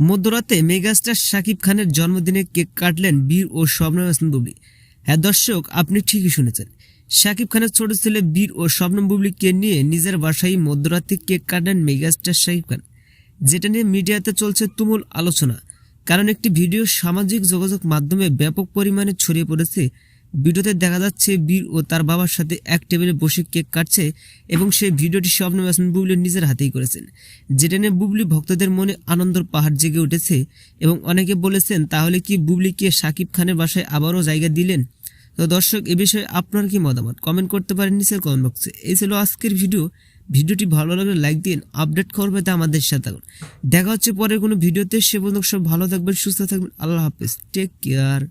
মধ্যরাতে মেগাস্টার শাকিব খানের জন্মদিনে কেক কাটলেন বীর ও শবনম হাসান বুবলি। হ্যাঁ দর্শক, আপনি ঠিকই শুনেছেন। শাকিব খানের ছোট ছেলে বীর ও শবনম বুবলিকে নিয়ে নিজের বাসায় মধ্যরাতে কেক কাটলেন মেগাস্টার শাকিব খান। যেটা নিয়ে মিডিয়াতে চলছে তুমুল আলোচনা। কারণ একটি ভিডিও সামাজিক যোগাযোগ মাধ্যমে ব্যাপক পরিমাণে ছড়িয়ে পড়েছে ভিডিওতে দেখা যাচ্ছে বীর ও তার বাবার সাথে এক টেবিলে বসে কেক কাটছে এবং সেই ভিডিওটি স্বপ্ন হাসান বুবলি নিজের হাতেই করেছেন। যেটা নিয়ে বুবলি ভক্তদের মনে আনন্দর পাহাড় জেগে উঠেছে এবং অনেকে বলেছেন, তাহলে কি বুবলিকে শাকিব খানের বাসায় আবারও জায়গা দিলেন? তো দর্শক, এ বিষয়ে আপনার কি মতামত? কমেন্ট করতে পারেন নিচের কমেন্ট বক্সে এই ছিল আজকের ভিডিও। ভিডিওটি ভালো লাগলে লাইক দিন, আপডেট খবর পেতে আমাদের সাথে থাকুন। দেখা হচ্ছে পরের কোনো ভিডিওতে। সে পর্যন্ত সব ভালো থাকবেন, সুস্থ থাকবেন। আল্লাহ হাফেজ। Take care